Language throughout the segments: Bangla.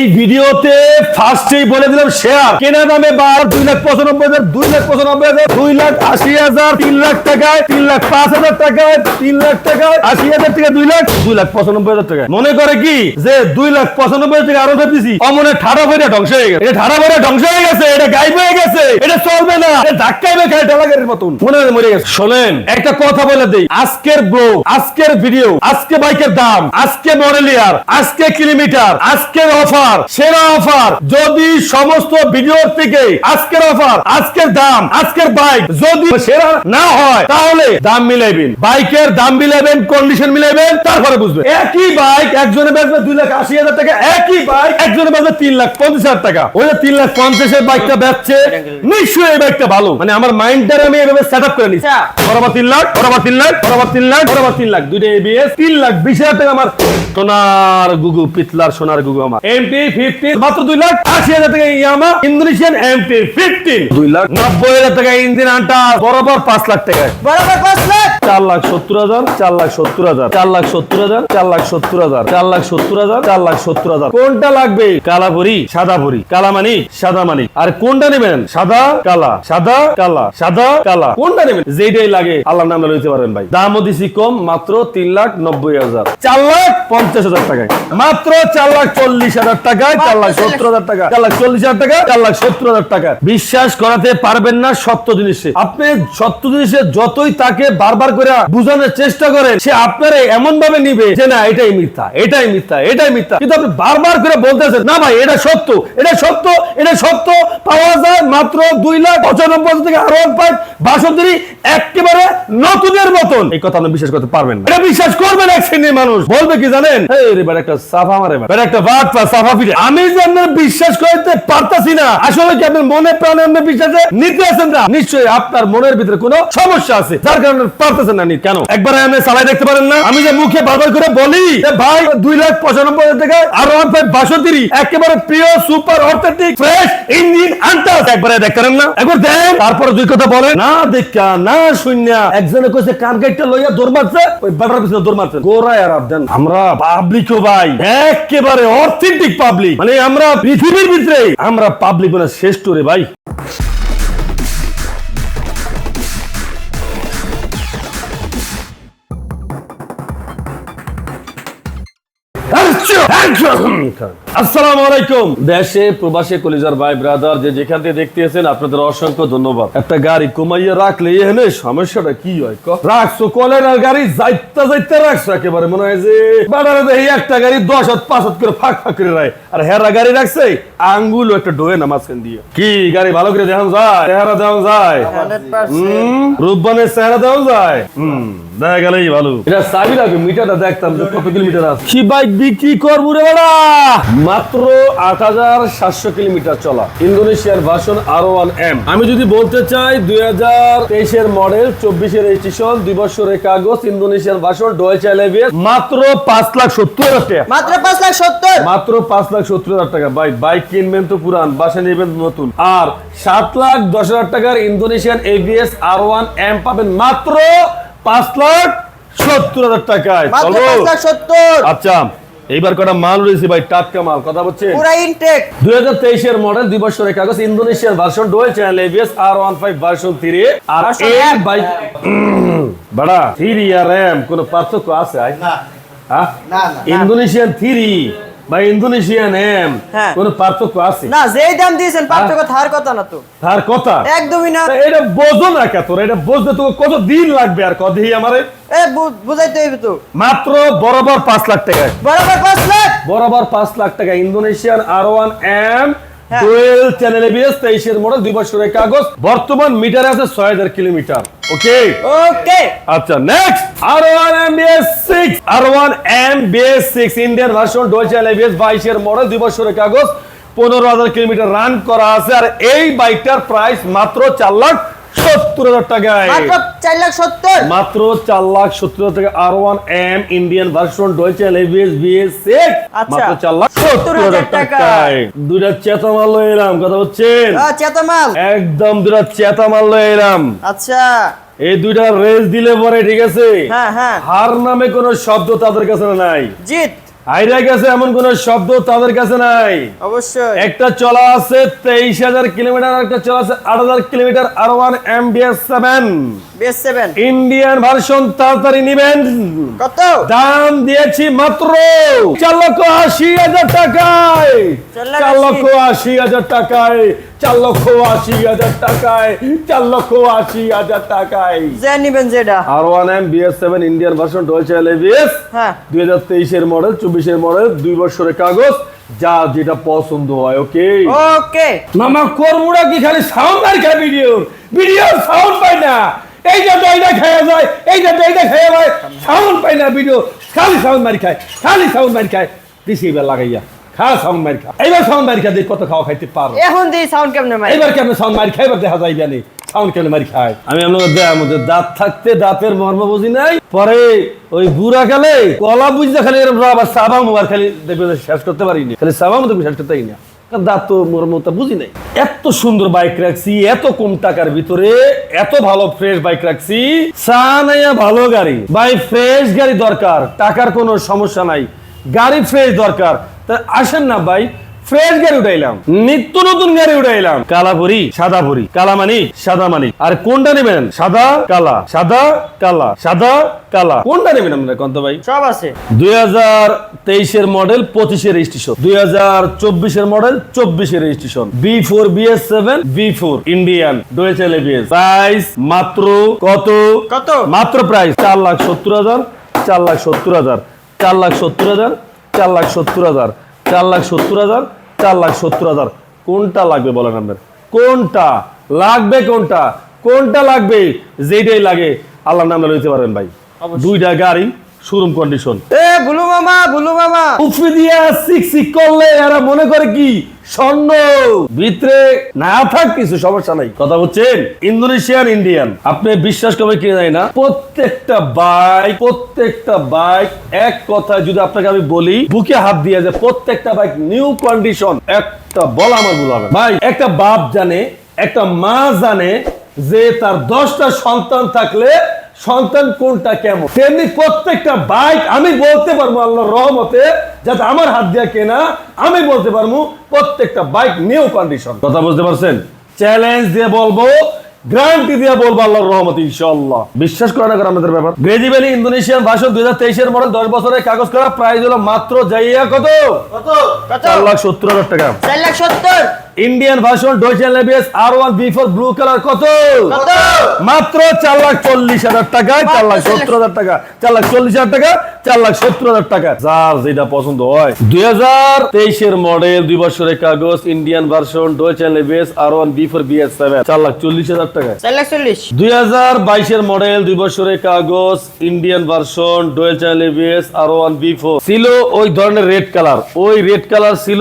এই ভিডিওতে ফার্স্টেই বলে দিলাম শেয়ার কেনা দামে বার, দুই লাখ পঁচানব্বই হাজার, দুই লাখ পঁচানব্বই হাজার, দুই লাখ আশি হাজার, তিন লাখ টাকায়, তিন লাখ পাঁচ হাজার টাকায়, তিন লাখ টাকায়, আশি হাজার থেকে দুই লাখ দুই লাখ পঁচানব্বই হাজার টাকায়। মনে করে কি? যে দুই লাখ পঁচানব্বই হাজার টাকা আরও দিছি অমনে ঠাড়া ভরে ধ্বংস হয়ে গেছে। এটা ঠাড়া ভরে ধ্বংস হয়ে গেছে, এটা গাইব হয়ে গেছে, এটা চলবে না। এটা ধাক্কাইবে খায় ঢালাগাড়ির মতন। মনে হয় মরে গেছে। শোনেন, একটা কথা বলে দেই। আজকের ব্রো আজকের ভিডিও আজকে বাইকের দাম, আজকে মডেলিয়ার আজকে কিলোমিটার আজকের অফার সেরা অফার। যদি সমস্ত ভিডিওর থেকে আজকের অফার আজকের দাম আজকের বাইক যদি সেরা না হয় তাহলে দাম মিলাইবেন। বাইকের দাম মিলাইবেন কন্ডিশন মিলাইবেন তারপরে বুঝবেন। একই বাইক একজনে বেচবে দুই লাখ আশি হাজার টাকা একই বাইক একজনে বেচবে তিন লাখ পঞ্চাশ হাজার টাকা। ওই যে তিন লাখ পঞ্চাশের বাইকটা বেচছে নিশ্চয়ই এই বাইকটা ভালো। মানে আমার মাইন্ডটা আমি এভাবে সেট আপ করে নিচ্ছি। আচ্ছা। বরাবর তিন লাখ বরাবর তিন লাখ বরাবর তিন লাখ বরাবর তিন লাখ। দুইটা এবিএস তিন লাখ বিশ হাজার টাকা আমার সোনার গুগু পিতলার সোনার গুগু আমার। এমটি ফিফটিন মাত্র দুই লাখ আশি হাজার টাকা ইয়ামা ইন্দোনেশিয়ান এমটি ফিফটিন দুই লাখ নব্বই হাজার টাকা ইঞ্জিন আনটা বরাবর পাঁচ লাখ টাকায়। বরাবর পাঁচ লাখ। চার লাখ সত্তর হাজার চার লাখ সত্তর হাজার চার লাখ সত্তর হাজার চার লাখ সত্তর হাজার চার লাখ সত্তর হাজার চার লাখ সত্তর হাজার। কোনটা লাগবে? কালা ভরি সাদা ভরি কালা মানি সাদা মানি। আর কোনটা নেবেন? সাদা কালা। সাদা কালা। সাদা কালা। কোনটা নেবেন? যেটাই লাগে আল্লাহ নাম লইতে পারেন ভাই। দামও দিছি কম মাত্র তিন লাখ নব্বই হাজার। চার লাখ? পঞ্চাশ হাজার টাকায়। মাত্র চার লাখ চল্লিশ হাজার টাকায় চার লাখ সত্তর হাজার টাকা চার লাখ চল্লিশ হাজার টাকা চার লাখ সত্তর হাজার টাকা। বিশ্বাস করাতে পারবেন না সত্য জিনিসে। আপনি সত্য জিনিসে যতই তাকে বারবার করে বোঝানোর চেষ্টা করেন সে আপনারে এমন ভাবে নিবে যে না এটাই মিথ্যা এটাই মিথ্যা এটাই মিথ্যা। কিন্তু আপনি বারবার করে বলতেছেন না ভাই এটা সত্য এটা সত্য এটা সত্য। পাওয়া যায় মাত্র দুই লাখ পঁচানব্বই থেকে আরও পাঁচ বাষট্টি একেবারে নতুনের মতন। এই কথা আপনি বিশ্বাস করতে পারবেন না। এটা বিশ্বাস করবেন এক শ্রেণির মানুষ। বলবে কি জানেন? একটা সাফা মারে একটা বাদ সাফা ফিরে আমি যে আপনার বিশ্বাস করতে পারতাছি না, আসলে কি আপনার মনে প্রাণে বিশ্বাসে নিতে আছেন না? নিশ্চয়ই আপনার মনের ভিতরে কোনো সমস্যা আছে, যার কারণে পারতেছেন না কেন? একবার দেখতে পারেন না? আমি যে মুখে বারবার করে বলি ভাই, দুই লাখ পঁচানব্বই আর ফাইভ বাষট্টি একেবারে প্রিয় সুপার অর্থেটিক ফ্রেশ ইঞ্জিন একবারে দেখতেন না? একবার দেন। তারপরে দুই কথা বলে না দেখা, না শূন্য। একজনে কইছে, কান গাইটটা লইয়া দৌড় মারছে। ওই বেটার পিছনে দৌড় মারছে। আর দেন আমরা পাবলিকও ভাই। একেবারে অথেন্টিক পাবলিক মানে আমরা পৃথিবীর ভিতরে। আমরা পাবলিক মানে শ্রেষ্ঠ রে ভাই। আসসালামু আলাইকুম। দেশে প্রবাসী কলিজার ভাই ব্রাদার যে যেখান থেকে দেখতেছেন আপনাদের অসংখ্য ধন্যবাদ। একটা গাড়ি কমাইয়া রাখলে এখানে সমস্যাটা কি হয়? রাখছো কলের গাড়ি যাইতে যাইতে রাখছো একেবারে মনে হয় যে বাজারে এই একটা গাড়ি দশ হাত পাঁচ হাত করে ফাঁক ফাঁক করে রায়। আর হেরা গাড়ি রাখছে আঙ্গুল একটা ডোয়ে না দিয়ে। কি গাড়ি ভালো করে দেখানো যায়? চেহারা দেখানো যায়? রূপবানের চেহারা দেওয়া যায়? হুম। দেখা গেলেই ভালো। এটা চাবি রাখবে মিটারটা দেখতাম যে কত কিলোমিটার আছে। কি বাইক বিক্রি করব রে বাড়া? মাত্র আট হাজার সাতশো কিলোমিটার চলা। ইন্দোনেশিয়ার ভাষণ আর ওয়ান এম আমি যদি বলতে চাই দুই হাজার তেইশের মডেল চব্বিশের রেজিস্ট্রেশন দুই বছরের কাগজ ইন্দোনেশিয়ার ভাষণ ডয়েচ এলএভিএস মাত্র পাঁচ লাখ সত্তর হাজার টাকা। মাত্র পাঁচ লাখ সত্তর? মাত্র পাঁচ লাখ সত্তর হাজার টাকা। ভাই বাইক কিনবেন তো পুরান বাসা নেবেন নতুন। আর সাত লাখ দশ হাজার টাকার Indonesian ABS R one M পাবেন মাত্র পাঁচ লাখ সত্তর হাজার টাকায়। আচ্ছা এইবার কটা মাল রয়েছে ভাই? টাটকা মাল কথা বলছে মডেল দুই বছরের কাগজ Indonesian version dual channel ABS আর15 version three আর বাইক আর এম কোনো পার্থক্য আছে? ইন্দোনেশিয়ান হ্যাঁ? থ্রি বা ইন্দোনেশিয়া নেম হ্যাঁ। কোন পার্থক্য আছে? না যেই দাম দিয়েছেন হ্যাঁ। পার্থক্য থার কথা না তো। থার কথা? একদমই না। এটা বোঝো না কে তোর? এটা বুঝতে তো কত দিন লাগবে আর কদি আমারে? এ বুঝাইতে হইবে তো। মাত্র বরাবর 5 লাখ টাকা বরাবর 5 লাখ? বরাবর 5 লাখ টাকা। ইন্দোনেশিয়ান আর ওয়ান এম হ্যাঁ। টুয়েলভ চ্যানেল এবিএস তেইশের মডেল 2 বছরের কাগজ বর্তমান মিটার আছে ছয় হাজার কিলোমিটার। ওকে? ওকে। আচ্ছা next R one M BS six R one M BS six Indian version dual ABS বাইশের মডেল 2 বছরের কাগজ পনেরো হাজার কিলোমিটার রান করা আছে। আর এই বাইকটার প্রাইস মাত্র চার লাখ সত্তর হাজার টাকায়। চার লাখ সত্তর। মাত্র চার লাখ সত্তর হাজার টাকা R one M Indian version Deutsche ABS BS six আচ্ছা। মাত্র চার লাখ সত্তর হাজার টাকায়। দুইটা চেতা মাল লয়ে এলাম কথা হচ্ছেন চেতামাল। একদম দুইটা চেতা লয়ে এলাম। আচ্ছা। এই দুইটা রেস দিলে পরে ঠিক আছে? হ্যাঁ হ্যাঁ। হার নামে কোনো শব্দ তাদের কাছে নাই। জিত আইরা কাছে এমন কোন শব্দ তাদের কাছে নাই। অবশ্যই। একটা চলা আছে তেইশ হাজার কিলোমিটার একটা চলা আছে আট হাজার kilometre R one M B S seven Indian version তাড়াতাড়ি নিবেন। কত? দাম দিয়েছি মাত্র লক্ষ আশি হাজার টাকায়। লক্ষ আশি। হাজার টাকায়। চার লক্ষ আশি হাজার টাকায়। চার লক্ষ আশি হাজার টাকায়। যে নিবেন যেটা। R one M B S seven Indian version এলএবিএস হ্যাঁ। দুই হাজার তেইশের মডেল চব্বিশের মডেল দুই বছরের কাগজ। যা যেটা পছন্দ হয় ওকে ওকে মামা কর্মুরা কি খালি সাউন্ড আর ভিডিও ভিডিও সাউন্ড পাই না। এই যে এইটা খেয়ে যায় এই যে এইটা খেয়ে যায় সাউন্ড পাই না ভিডিও খালি সাউন্ড মারি খায় খালি সাউন্ড মারি খায়। দিছি এবার লাগাইয়া খা সাউন্ড মারি খা। এইবার সাউন্ড মারি খা দেখ কত খাওয়া খাইতে পারো। এখন দিই সাউন্ড কেমনে মাই এইবার কেমন সাউন্ড মারি খাই এবার দেখা যায় জানি সাউন্ড কেমন মারি খায়? আমি আপনাদের দেয় মধ্যে দাঁত থাকতে দাঁতের মর্ম বুঝি নাই। পরে ওই বুড়া কালে কলা বুঝতে খালি এরকম আবার সাবা মুবার খালি দেখবে শেষ করতে পারিনি। খালি সাবা মতো শেষ করতে পারি না দাঁত তো মর্মতা বুঝি নাই। এত সুন্দর বাইক রাখছি, এত কম টাকার ভিতরে, এত ভালো ফ্রেশ বাইক রাখছি। সানাইয়া ভালো গাড়ি। ভাই ফ্রেশ গাড়ি দরকার, টাকার কোনো সমস্যা নাই। গাড়ি ফ্রেশ দরকার। তা আসেন না ভাই ফ্রেশ গাড়ি উঠাইলাম। নিত্য নতুন গাড়ি উঠাইলাম। কালা ভরি সাদা ভরি কালা মানি সাদা মানি আর কোনটা নেবেন? সাদা কালা। সাদা কালা। সাদা কালা। কোনটা নেবেন আপনারা কন্ত ভাই? সব আছে। দুই হাজার তেইশের মডেল পঁচিশের রেজিস্ট্রেশন দুই হাজার চব্বিশের মডেল চব্বিশের registration B four BS seven B four Indian ডোয়েচেল ABS price মাত্র কত? কত? মাত্র প্রাইস চার লাখ সত্তর হাজার চার লাখ সত্তর হাজার চার লাখ সত্তর হাজার চার লাখ সত্তর হাজার। চার লাখ সত্তর হাজার চার লাখ সত্তর হাজার। কোনটা লাগবে বলেন আপনার? কোনটা? লাগবে কোনটা? কোনটা লাগবে? যেটাই লাগে আল্লাহ নাম লইতে পারেন ভাই। দুইটা গাড়ি শোরুম কন্ডিশন এ বুলু মামা বুলু মামা। উফি দিয়া সিক সিক করলে এরা মনে করে কি? স্বর্ণ। ভিতরে না থাক কিছু, সমস্যা নাই। কথা বলছেন? Indonesian, Indian. আপনি বিশ্বাস করবে না। প্রত্যেকটা বাইক প্রত্যেকটা বাইক এক কথা যদি আপনাকে আমি বলি, বুকে হাত দিয়ে যে প্রত্যেকটা বাইক নিউ কন্ডিশন একটা বলা আমার ভুল হবে ভাই, একটা বাপ জানে, একটা মা জানে যে তার দশটা সন্তান থাকলে সন্তান কোনটা কেমন? তেমনি প্রত্যেকটা বাইক আমি বলতে পারব আল্লাহর রহমতে যাতে আমার হাত দিয়ে কেনা আমি বলতে পারব প্রত্যেকটা বাইক নিউ কন্ডিশন। কথা বুঝতে পারছেন? চ্যালেঞ্জ দিয়ে বলব গ্যারান্টি দিয়ে বলব আল্লাহর রহমত ইনশাআল্লাহ। বিশ্বাস করে না করে আমাদের ব্যাপার ইন্দোনেশিয়ান ভাষণ দুই হাজার তেইশের মডেল দশ বছরের কাগজ করা প্রাইস হলো মাত্র যাইয়া কত? কত? কত? চার লাখ সত্তর হাজার টাকা। চার লাখ সত্তর। ইন্ডিয়ান ভাষণ ডয়চেন লেবিএস R one B four blue colour কত? মাত্র চার লাখ চল্লিশ হাজার টাকায় চার লাখ সত্তর হাজার টাকা চার লাখ চল্লিশ হাজার টাকা চার লাখ সত্তর হাজার টাকা। যার যেটা পছন্দ হয়। দুই হাজার তেইশের মডেল দুই বছরের কাগজ ইন্ডিয়ান ভার্সন ডোয়েচেন লেবিএস R one B four B S seven চার লাখ চল্লিশ হাজার টাকা। চার লাখ চল্লিশ। দুই হাজার বাইশের মডেল দুই বছরের কাগজ Indian version dual channel ABS R one B four ছিল ওই ধরনের রেড কালার ওই রেড কালার ছিল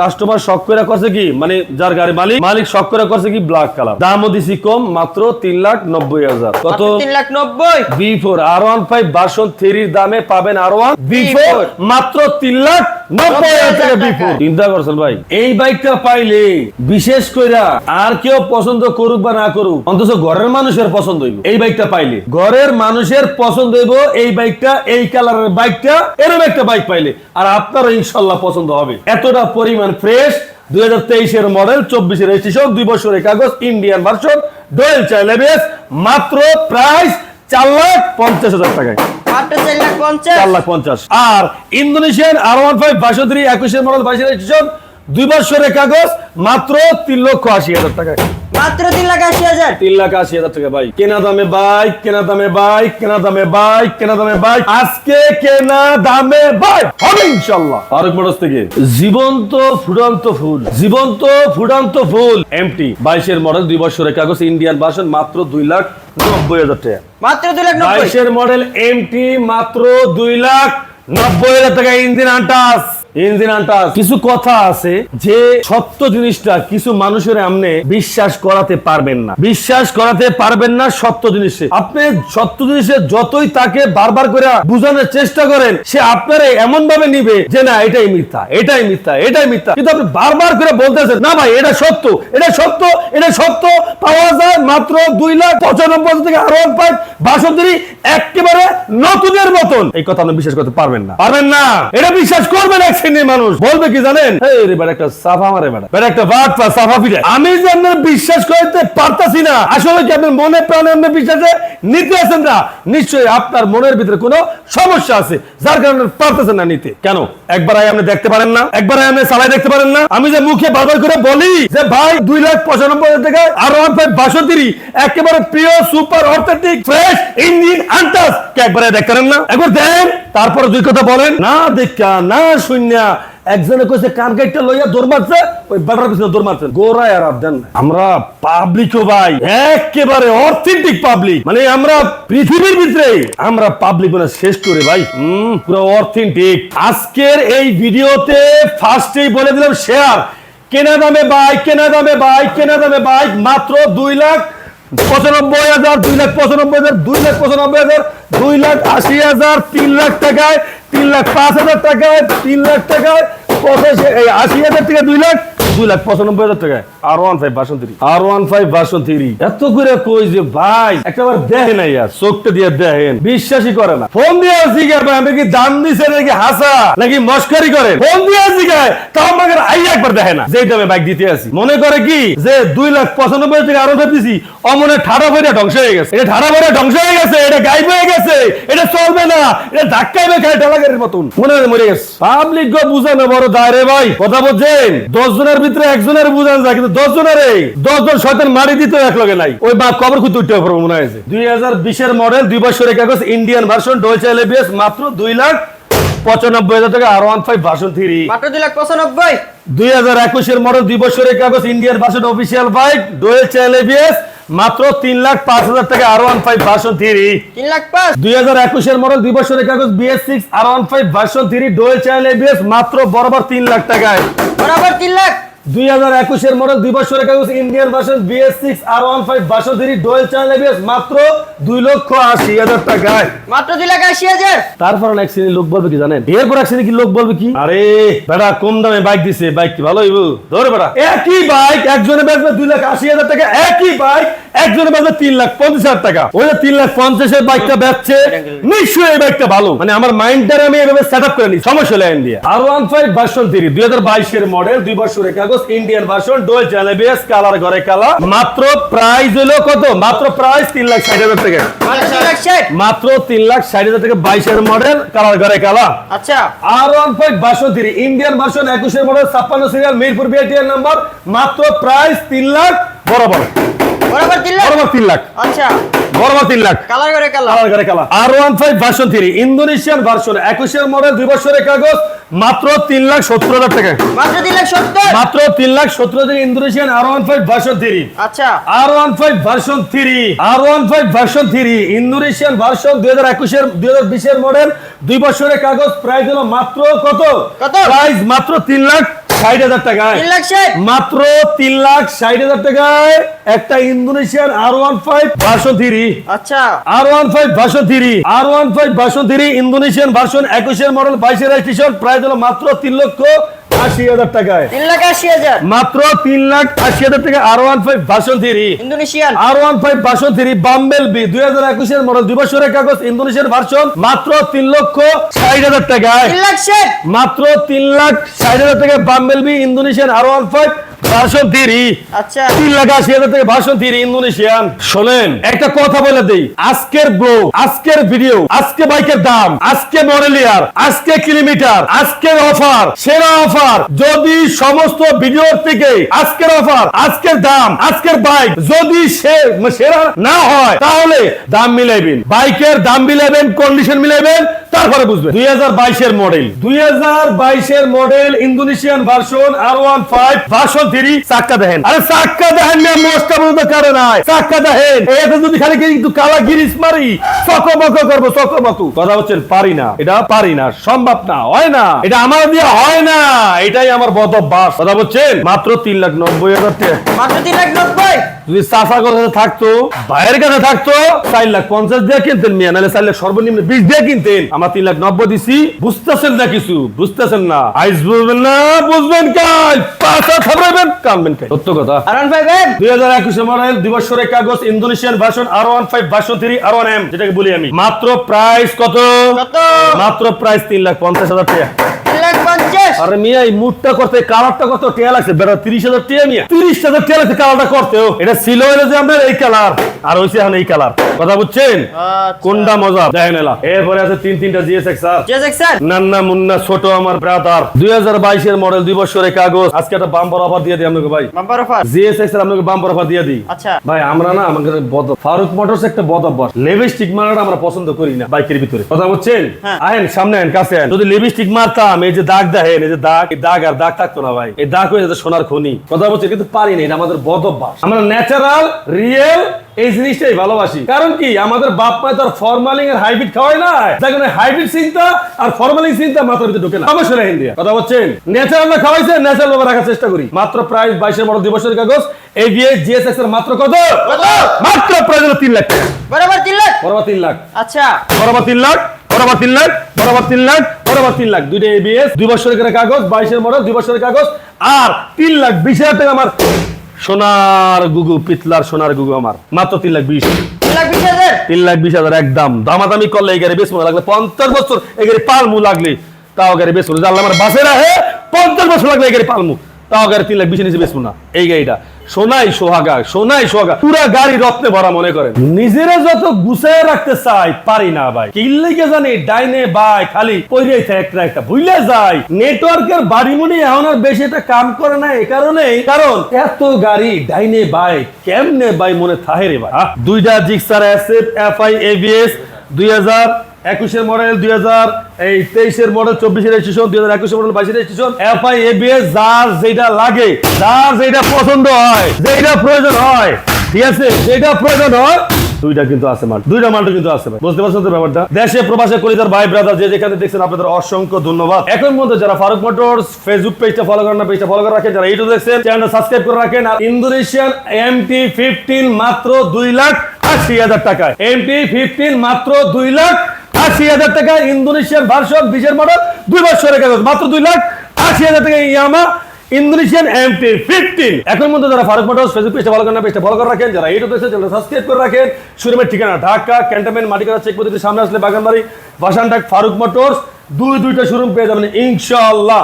কাস্টমার শখ করে করছে কি? মানে যার গাড়ি মালিক মালিক শখ করে করছে কি? ব্ল্যাক কালার দামও দিছি কম মাত্র তিন লাখ নব্বই হাজার। কত? তিন লাখ নব্বই? B four R one five version থ্রির দামে পাবেন আর ওয়ান বি ফোর মাত্র তিন লাখ নব্বই হাজার টাকা বি ফোর চিন্তা করছেন ভাই? এই বাইকটা পাইলে বিশেষ কইরা আর কেউ পছন্দ করুক বা না করুক অন্তত ঘরের মানুষের পছন্দ হইব। এই বাইকটা পাইলে। ঘরের মানুষের পছন্দ হইব এই বাইকটা এই কালারের বাইকটা এরকম একটা বাইক পাইলে। আর আপনারও ইনশাল্লাহ পছন্দ হবে। এতটা পরিমাণ ফ্রেশ দুই হাজার তেইশের মডেল চব্বিশের রেজিস্ট্রেশন দুই বছরের কাগজ ইন্ডিয়ান ভার্সন ডোয়েল চাইল মাত্র প্রাইস চার লাখ পঞ্চাশ হাজার টাকায়। মাত্র চার লাখ পঞ্চাশ? আর ইন্দোনেশিয়ান আর ওয়ান ফাইভ বাষট্টি একুশের মডেল বাইশের রেজিস্ট্রেশন দুই বছরের কাগজ মাত্র তিন লক্ষ আশি হাজার টাকায়। মাত্র তিন লাখ আশি হাজার। তিন লাখ আশি হাজার টাকা বাইক কেনা দামে বাইক কেনা দামে বাইক কেনা দামে বাইক কেনা দামে বাইক। আজকে কেনা দামে বাইক। হবে ইনশাল্লাহ। ফারুক মোটরস থেকে। জীবন্ত ফুডান্ত ফুল। জীবন্ত ফুল। এমটি বাইশের মডেল দুই বছরের কাগজ ইন্ডিয়ান ভার্সন মাত্র দুই লাখ নব্বই হাজার টাকা। মাত্র দুই লাখ বাইশের মডেল এমটি মাত্র দুই লাখ নব্বই হাজার টাকা ইঞ্জিন আন্টাস ইঞ্জিন কিছু কথা আছে যে সত্য জিনিসটা কিছু মানুষের আমনে বিশ্বাস করাতে পারবেন না। বিশ্বাস করাতে পারবেন না সত্য জিনিসে। আপনি সত্য জিনিসে যতই তাকে বারবার করে বোঝানোর চেষ্টা করেন, সে আপনার এমন ভাবে নিবে যে, না, এটাই মিথ্যা এটাই মিথ্যা এটাই মিথ্যা। কিন্তু আপনি বারবার করে বলতেছেন, না ভাই, এটা সত্য এটা সত্য এটা সত্য। পাওয়া যায় মাত্র দুই লাখ পঁচানব্বই থেকে আরও পাঁচ বাষট্টি একেবারে নতুনের মতন। এই কথা আপনি বিশ্বাস করতে পারবেন না। পারবেন না। এটা বিশ্বাস করবেন এক শ্রেণির মানুষ। বলবে কি জানেন? বেটা একটা সাফা মারে একটা সাফা আমি যে আপনার বিশ্বাস করতে পারতাছি না, আসলে কি আপনার মনে প্রাণে আপনি বিশ্বাসে নিতে আছেন না? নিশ্চয়ই আপনার মনের ভিতরে কোনো সমস্যা আছে। যার কারণে পারতেছেন না নিতে। কেন? একবার আয় আপনি দেখতে পারেন না, একবার আয় আপনি চালাই দেখতে পারেন না। আমি যে মুখে বারবার করে বলি যে, ভাই, দুই লাখ পঁচানব্বই টাকায় আর ওয়ান ফাইভ বাষট্টি, একেবারে প্রিয় super authentic fresh engine untouched কে একবারে দেখতে পারেন না? একবার দেন, তারপরে দুই কথা বলেন। না দেখা না শুনিয়া। একজনে কইছে, কান গাইটা লইয়া দৌড় মারছে ওই বেটার পিছনে দৌড় মারছে। গোড়ায় আর দেন। আমরা পাবলিকও ভাই, একেবারে অথেন্টিক পাবলিক মানে আমরা পৃথিবীর ভিতরে, আমরা পাবলিক মানে শেষ করে ভাই। হুম পুরো অথেন্টিক আজকের এই ভিডিওতে ফার্স্টেই বলে দিলাম শেয়ার কেনা দামে বাইক কেনা দামে বাইক কেনা দামে বাইক মাত্র দুই লাখ পঁচানব্বই হাজার, দুই লাখ পঁচানব্বই হাজার, দুই লাখ পঁচানব্বই হাজার, দুই লাখ আশি হাজার, তিন লাখ টাকায় তিন লাখ পাঁচ হাজার টাকায় তিন লাখ টাকায় পঁচাশি আশি হাজার থেকে দুই লাখ দুই লাখ পঁচানব্বই হাজার R one five R one five এত করে কই যে ভাই দেখে নাই আর, চোখটা দিয়ে দেখেন। বিশ্বাসই করে না। ফোন দিয়ে আমি কি দাম নাকি হাসা, নাকি ফোন দিয়ে আমাকে আই একবার দেখে না। যেই দামে বাইক দিতে আসি মনে করে কি যে দুই লাখ পঁচানব্বই থেকে আরও দিছি, অমনে ঠাড়া ভরে ধ্বংস হয়ে গেছে। এটা ঠাড়া ভরে ধ্বংস হয়ে গেছে, এটা গাইব হয়ে গেছে, এটা চলবে না, এটা ধাক্কাইবে খায় ঠেলাগাড়ির মতন। মনে মরে গেছে। পাবলিক গো বুঝানো বড় দায় রে ভাই। কথা বলছেন? দশ জনের ভিতরে একজনের বুঝান যায় কিন্তু দশ জনের এই দশ জন শয়তান মারি দিতে এক লগে নাই। ওই বা কবর খুঁজতে উঠতে পারব মনে হয়েছে। দুই হাজার বিশের মডেল দুই বছরের কাগজ ইন্ডিয়ান ভার্সন ডোয়েচে এলবিএস মাত্র দুই লাখ পঁচানব্বই হাজার টাকা R one five version three মাত্র দুই লাখ পঁচানব্বই। দুই হাজার একুশের মডেল দুই বছরের কাগজ Indian version official bike ABS মাত্র তিন লাখ পাঁচ হাজার টাকা R one five version three তিন লাখ পাঁচ। দুই হাজার একুশের মডেল দুই বছরের কাগজ BS six R one five version three dual channel ABS মাত্র বরাবর তিন লাখ টাকায়। বরাবর তিন লাখ। দুই হাজার একুশের মডেল দুই বছরের কাগজ Indian version BS six R one five version dual channel ABS মাত্র দুই লক্ষ আশি হাজার টাকায় মাত্র দুই লাখ আশি হাজার? তারপর এক শ্রেণির লোক বলবে কি জানেন? এরপর এক শ্রেণির কি লোক বলবে কি? আরে বেড়া কম দামে বাইক দিছে বাইক কি ভালো ধরে বেটা একই বাইক একজনে বেচবে দুই লাখ আশি হাজার টাকা একই বাইক একজনে বেচবে তিন লাখ পঞ্চাশ হাজার টাকা। ওই যে তিন লাখ পঞ্চাশের বাইকটা বেচছে নিশ্চয়ই এই বাইকটা ভালো। মানে আমার মাইন্ডটারে আমি এভাবে সেট আপ করে নিই সমস্যা লাইন দিয়ে R one five version three দুই হাজার বাইশের মডেল দুই বছরের কাগজ Indian version dual channel colour ঘরে কালা মাত্র প্রাইস হলো কত? মাত্র প্রাইস তিন লাখ ষাট হাজার টাকা মাত্র তিন লাখ ষাট? হাজার থেকে বাইশের মডেল কালার ঘরে কালা আচ্ছা। R one five version three Indian version একুশের মডেল ছাপ্পান্ন সিরিয়াল মিরপুর বিআইটিআর নাম্বার মাত্র প্রাইস তিন লাখ বরাবর। বরাবর তিন লাখ? বরাবর তিন লাখ। আচ্ছা। বরাবর তিন লাখ। কালার করে কালার। কালার ঘরে কালা R one five version three Indonesian version model দুই বছরের কাগজ মাত্র লাখ সত্তর হাজার টাকা। মাত্র তিন লাখ সত্তর? মাত্র তিন লাখ সত্তর হাজার ইন্দোনেশিয়ান আর ভার্সন আচ্ছা। R version three R one five version three Indonesian version দুই হাজার একুশের দুই হাজার বিশের মডেল বছরের কাগজ প্রাইস হলো মাত্র কত? কত? প্রাইস মাত্র তিন লাখ ষাট হাজার টাকায়। মাত্র তিন লাখ ষাট হাজার টাকায় একটা Indonesian R one five version three আচ্ছা। R one five version three R one five version three Indonesian version একুশের মডেল বাইশের রেজিস্ট্রেশন প্রাইস হলো মাত্র তিন লক্ষ আশি হাজার টাকায়। তিন লাখ আশি হাজার। মাত্র তিন লাখ আশি হাজার টাকা R one five version three Indonesian. R one five version three bumblebee দুই হাজার একুশের মডেল দুই বছরের কাগজ ইন্দোনেশিয়ার ভার্সন মাত্র তিন লক্ষ ষাট হাজার টাকায়। মাত্র তিন লাখ ষাট হাজার টাকা bumblebee Indonesian R one five version three আচ্ছা। তিন লাখ আশি হাজার টাকা ভার্সন থ্রি ইন্দোনেশিয়ান। শোনেন। একটা কথা বলে দেই। আজকের ব্রো আজকের ভিডিও আজকে বাইকের দাম আজকে মডেল ইয়ার আজকে কিলোমিটার আজকের অফার সেরা অফার যদি সমস্ত ভিডিওর থেকে আজকের অফার আজকের দাম আজকের বাইক যদি সেরা না হয় তাহলে দাম মিলাইবেন। বাইকের দাম মিলাবেন কন্ডিশন মিলাবেন তারপরে বুঝবে। দুই হাজার বাইশের মডেল দুই হাজার বাইশের model Indonesian version R one five version three চাক্কা দেখেন। আরে চাক্কা দেখেন না মোস্টা পর্যন্ত নাই। চাক্কা দেখেন। এটা যদি খালি কিন্তু কালা গিরিস মারি চকমক করব চকমকু কথা বলছেন পারি না। এটা পারি না সম্ভব না হয় না। এটা আমার দিয়ে হয় না। এটাই আমার বদ অভ্যাস কথা বলছেন মাত্র তিন লাখ নব্বই হাজার টাকা। মাত্র তিন লাখ নব্বই? যদি চাষা কাছে থাকতো ভাইয়ের কাছে থাকতো চার লাখ পঞ্চাশ দিয়ে কিনতেন মিয়া নাহলে চার লাখ সর্বনিম্ন বিশ দিয়ে কিনতেন। আমরা তিন লাখ নব্বই দিছি। বুঝতেছেন না কিছু? বুঝতেছেন না? আইস বুঝবেন না বুঝবেন কাল। পাশা থাকবেন কানবেন কাল। সত্য কথা। আর ওয়ান ফাইভ এম দুই হাজার একুশে মডেল দুই বছরের কাগজ Indonesian version R one five version three R one M যেটাকে বলি আমি। মাত্র প্রাইস কত? মাত্র প্রাইস তিন লাখ পঞ্চাশ হাজার টাকা। আরে মিয়া এই মুডটা করতে কালারটা কত টিয়া লাগছে? বেটা তিরিশ হাজার টিয়া মিয়া। তিরিশ হাজার টিয়া লাগছে কালারটা করতেও এটা ছিল হলো যে আপনার এই কালার আর হয়েছে এখন এই কালার কথা বুঝছেন? আচ্ছা। কোনটা মজা? দেখেন এলা। এরপরে আছে তিন তিনটা জিএসএক্স আর জেস এক্সার নান্না মুন্না ছোট আমার ব্রাদার দুই হাজার বাইশের মডেল দুই বছরের কাগজ। আজকে একটা বাম্পার অফার দিয়ে দিই আপনাকে ভাই। বাম্পার অফার জিএসএক্স এর আপনাকে বাম্পার অফার দিয়ে দিই। আচ্ছা। ভাই আমরা না আমাদের বদ ফারুক মোটরস একটা বদ অভ্যাস। লিপস্টিক মারাটা আমরা পছন্দ করি না বাইকের ভিতরে। কথা বলছেন হ্যাঁ। আহেন সামনে আহেন কাছে আহেন। যদি লিপস্টিক মারতাম এই যে দাগ দেখেন এই যে দাগ এই দাগ আর দাগ থাকতো না ভাই। এই দাগ হয়ে যেত সোনার খনি। কথা বলছে কিন্তু পারি না এটা আমাদের বদ অভ্যাস। আমরা ন্যাচারাল রিয়েল এই জিনিসটাই ভালোবাসি। কারণ কি আমাদের বাপ মায় তো আর ফরমালিং আর হাইব্রিড খাওয়াই না দেখেন হাইব্রিড চিন্তা আর ফরমালিং চিন্তা মাথার ভিতরে ঢোকে না। অবশ্যই রাখেন দিয়া কথা বলছেন? ন্যাচারাল না খাওয়াইছে ন্যাচারাল ভাবে রাখার চেষ্টা করি। মাত্র প্রাইস বাইশের দুই বছরের কাগজ এই দিয়ে জিএসএক্স এর মাত্র কত? কত? মাত্র হলো তিন লাখ টাকা। বরাবর তিন লাখ? বরাবর তিন লাখ। আচ্ছা। বরাবর তিন লাখ। বরাবর তিন লাখ বরাবর তিন লাখ বরাবর তিন লাখ। দুইটা এবিএস দুই বছরের করে কাগজ বাইশের মডেল দুই বছরের কাগজ আর তিন লাখ বিশ হাজার টাকা আমার। সোনার গুগু পিতলার সোনার গুগু আমার। মাত্র তিন লাখ বিশ। তিন লাখ বিশ হাজার? একদম। দামাদামি করলে এই গাড়ি বেশ মনে লাগলে পঞ্চাশ বছর এই গাড়ি পালমু লাগলে। তাও গাড়ি বেশ মনে জানলে আমার বাসে রাহে পঞ্চাশ বছর লাগলে এই গাড়ি পালমু। তাও গাড়ি তিন লাখ বিশ নিচে বেশ না। এই গাড়িটা। সোনাই সোহাগা সোনাই সোহাগা, পুরা গাড়ি রত্নে ভরা মনে করেন। নিজেরা যত গুছায় রাখতে চাই, পারি না ভাই। কিনলে কে জানি ডাইনে বাই, খালি কইরে থাকে একটা একটা। ভুলে যায় নেটওয়ার্কের বাড়িমুনি এখন আর বেশি এটা কাম করে না এই কারণেই। কারণ এত গাড়ি ডাইনে বাই, কেমনে বাই মনে থাহে রে ভাই দুইটা জিক্সার অ্যাসেট এফআই, এবিএস, দুই হাজার একুশের মডেল দুই হাজার, এই তেইশের মডেল, চব্বিশের রেজিস্ট্রেশন দুই হাজার একুশের মডেল, বাইশের রেজিস্ট্রেশন এফআই এবিএস যার যেটা লাগে, যার যেটা পছন্দ হয়, যেটা প্রয়োজন হয়, ঠিক আছে? যেটা প্রয়োজন হয়, দুইটা কিন্তু আছে, মাল। দুইটা মালটা কিন্তু আছে, ভাই। বুঝতে পারছেন তো ব্যাপারটা? দেশে প্রবাসে ভাই ব্রাদার যে যেখানে দেখছেন, আপনাদের অসংখ্য ধন্যবাদ। এখন যারা ফারুক মোটরস ফেসবুক পেজটা ফলো করেন না পেজটা ফলো করে রাখেন। যারা ইউটিউব দেখছেন চ্যানেলটা সাবস্ক্রাইব করে রাখেন। আর ইন্দোনেশিয়ান এমটি ফিফটিন মাত্র দুই লাখ আশি হাজার টাকায়। এমটি ফিফটিন মাত্র দুই লাখ আশি হাজার টাকা ইন্দোনেশিয়ান ভার্সন বিশের মডেল দুই বছরের কাগজ, মাত্র দুই লাখ আশি হাজার টাকা ইয়ামা, ইন্দোনেশিয়ান ফিফটিন এখন মধ্যে যারা ফারুক ফেসবুক পেজটা করেন না পেজটা করে রাখেন। যারা ইউটিউব দেখছেন চ্যানেলটা সাবস্ক্রাইব করে রাখেন শোরুমের ঠিকানা ঢাকা ক্যান্টনমেন্ট মাটিকাটা চেক পদ্ধতির সামনে আসলে বাগানবাড়ি, বাসানটাক ফারুক মোটরস দুই দুইটা শোরুম পেয়ে যাবেন ইনশাআল্লাহ।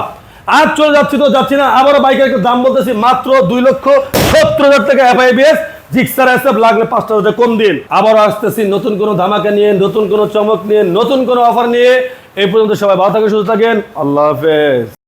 আজ চলে যাচ্ছি তো, যাচ্ছি না, আবারও বাইকের দাম বলতেছি, মাত্র দুই লক্ষ সত্তর হাজার টাকা এফআইবিএস জিক্সার এসএফ লাগলে পাঁচটা হাজার কম দিন? আবারও আসতেছি নতুন কোনো ধামাকা নিয়ে, নতুন কোনো চমক নিয়ে, নতুন কোনো অফার নিয়ে। এই পর্যন্ত সবাই ভালো থাকেন, সুস্থ থাকেন। আল্লাহ হাফেজ।